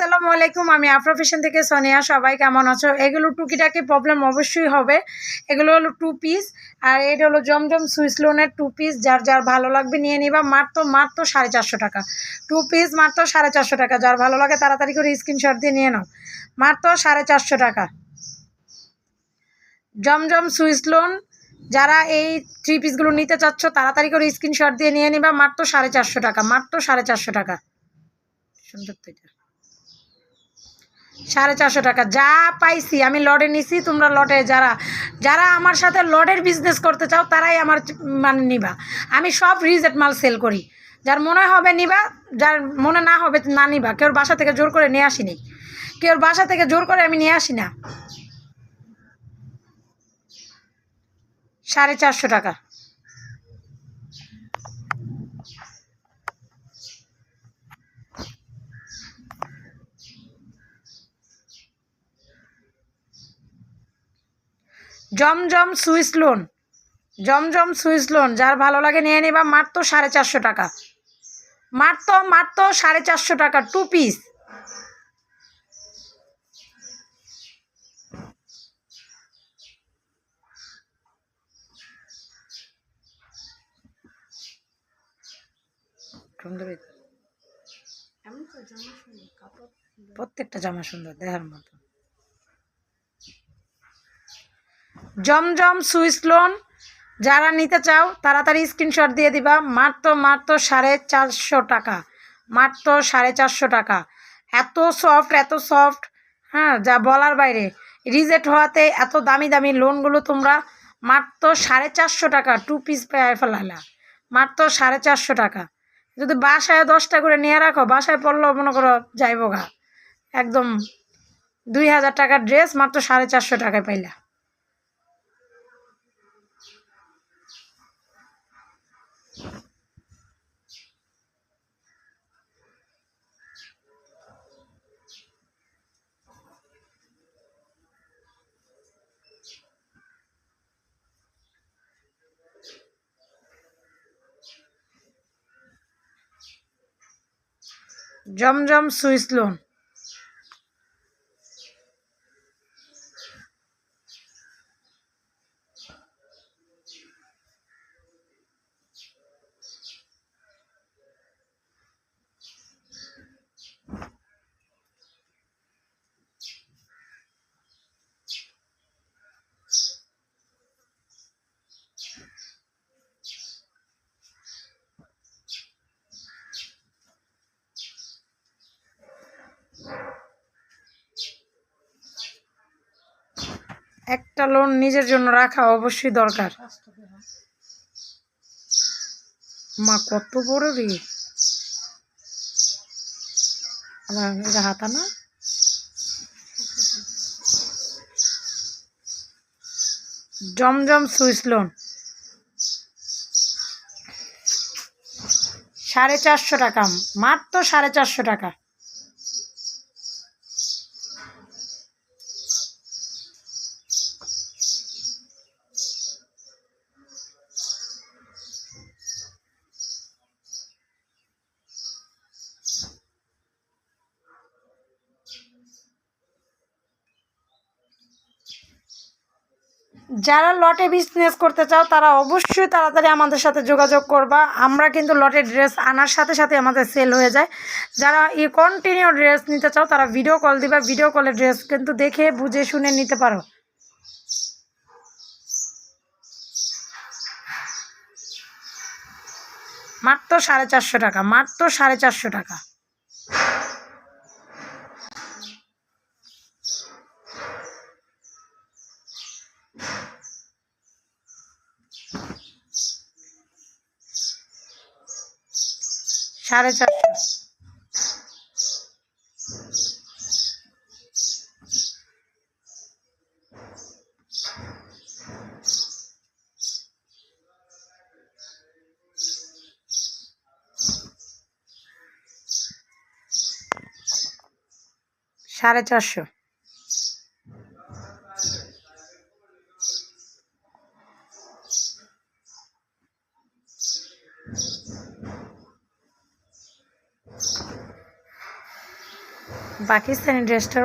আসসালামু আলাইকুম, আমি আফরা থেকে সোনিয়া, সবাই কেমন আছো? এগুলো টুকিটাকি প্রবলেম অবশ্যই হবে। এগুলো হলো টু পিস আর এটা হলো জমজম সুইস লোনের টু পিস যার যার ভালো লাগবে নিয়ে নিবা, মাত্র মাত্র সাড়ে চারশো টাকা। টু পিস মাত্র সাড়ে চারশো টাকা, যার ভালো লাগে তাড়াতাড়ি করে স্ক্রিনশট দিয়ে নিয়ে নাও। মাত্র সাড়ে চারশো টাকা। জমজম সুইস লোন যারা এই থ্রি পিসগুলো নিতে চাচ্ছ, তাড়াতাড়ি করে স্ক্রিনশট দিয়ে নিয়ে নিবা, মাত্র সাড়ে চারশো টাকা, মাত্র সাড়ে চারশো টাকা। সুন্দর তো এটা। সাড়ে চারশো টাকা। যা পাইছি, আমি লটে নিছি, তোমরা লটে যারা যারা আমার সাথে লটের বিজনেস করতে চাও, তারাই আমার মানে নিবা। আমি সব রিজেট মাল সেল করি। যার মনে হবে নিবা, যার মনে না হবে না নিবা। কেউ বাসা থেকে জোর করে নিয়ে আসিনি। কেউ বাসা থেকে জোর করে আমি নিয়ে আসি না। সাড়ে চারশো টাকা। Zamzam Swiss lawn Zamzam Swiss lawn যার ভালো লাগে নিয়ে নিবা মাত্র সাড়ে চারশো টাকা। মাত্র মাত্র সাড়ে চারশো টাকা টু পিস প্রত্যেকটা জামা সুন্দর দেখার মতো। জমজম সুইস লোন যারা নিতে চাও, তাড়াতাড়ি স্ক্রিনশট দিয়ে দিবা। মাত্র মাত্র সাড়ে চারশো টাকা। মাত্র সাড়ে চারশো টাকা। এত সফট এত সফট হ্যাঁ যা বলার বাইরে। রিজেক্ট হওয়াতে এত দামি দামি লোনগুলো তোমরা মাত্র সাড়ে চারশো টাকা টু পিস পেয়ে ফেলালা। মাত্র সাড়ে চারশো টাকা। যদি বাসায় দশটা করে নিয়ে রাখো, বাসায় পড়লেও মনে করো, যাইব গা। একদম দুই হাজার টাকার ড্রেস মাত্র সাড়ে চারশো টাকায় পাইলা। জমজম সুইস লোন একটা লোন নিজের জন্য রাখা অবশ্যই দরকার। মা, কত বড় রে। এটা হাতা না? জমজম সুইস লোন সাড়ে চারশো টাকা। মাত্র সাড়ে চারশো টাকা। যারা লটে বিজনেস করতে চাও, তারা অবশ্যই তাড়াতাড়ি আমাদের সাথে যোগাযোগ করবা। আমরা কিন্তু লটে ড্রেস আনার সাথে সাথে আমাদের সেল হয়ে যায়। যারা এই কন্টিনিউ ড্রেস নিতে চাও, তারা ভিডিও কল দিবা। ভিডিও কলে ড্রেস কিন্তু দেখে, বুঝে, শুনে নিতে পারো। মাত্র সাড়ে চারশো টাকা, মাত্র সাড়ে চারশো টাকা। সাড়ে চারশো। সাড়ে চারশো। পাকিস্তানি ড্রেসটার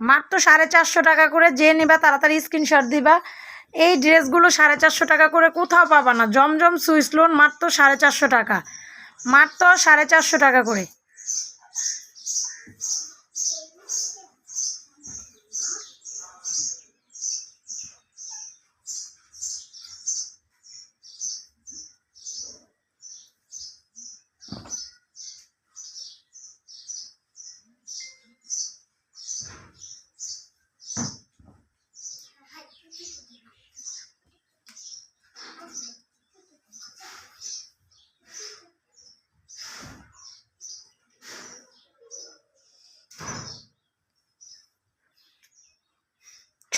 মাত্র সাড়ে চারশো টাকা করে যে নিবা তাড়াতাড়ি স্ক্রিনশট দিবা। এই ড্রেসগুলো সাড়ে চারশো টাকা করে কোথাও পাবা না। জমজম সুইস লোন মাত্র সাড়ে চারশো টাকা। মাত্র সাড়ে চারশো টাকা করে।